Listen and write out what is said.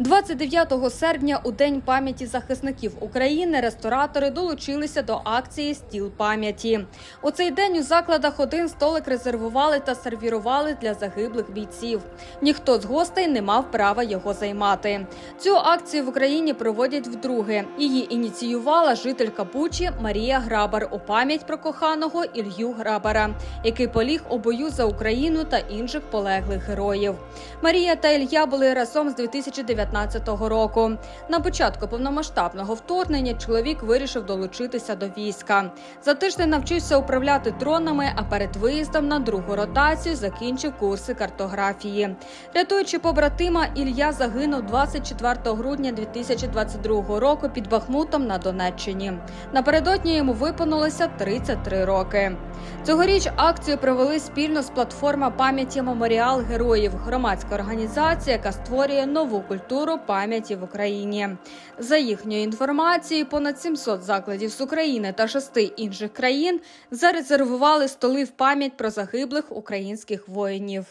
29 серпня, у день пам'яті захисників України, ресторатори долучилися до акції Стіл пам'яті. У цей день у закладах один столик резервували та сервірували для загиблих бійців. Ніхто з гостей не мав права його займати. Цю акцію в Україні проводять вдруге. Її ініціювала жителька Бучі Марія Грабар у пам'ять про коханого Ілью Грабара, який поліг у бою за Україну та інших полеглих героїв. Марія та Ілья були разом з 2019 року. На початку повномасштабного вторгнення чоловік вирішив долучитися до війська. За тиждень навчився управляти дронами, а перед виїздом на другу ротацію закінчив курси картографії. Рятуючи побратима, Ілья загинув 24 грудня 2022 року під Бахмутом на Донеччині. Напередодні йому виповнилося 33 роки. Цьогоріч акцію провели спільно з платформа пам'яті Меморіал героїв, громадська організація, яка створює нову культуру пам'яті в Україні. За їхньою інформацією, понад 700 закладів з України та шести інших країн зарезервували столи в пам'ять про загиблих українських воїнів.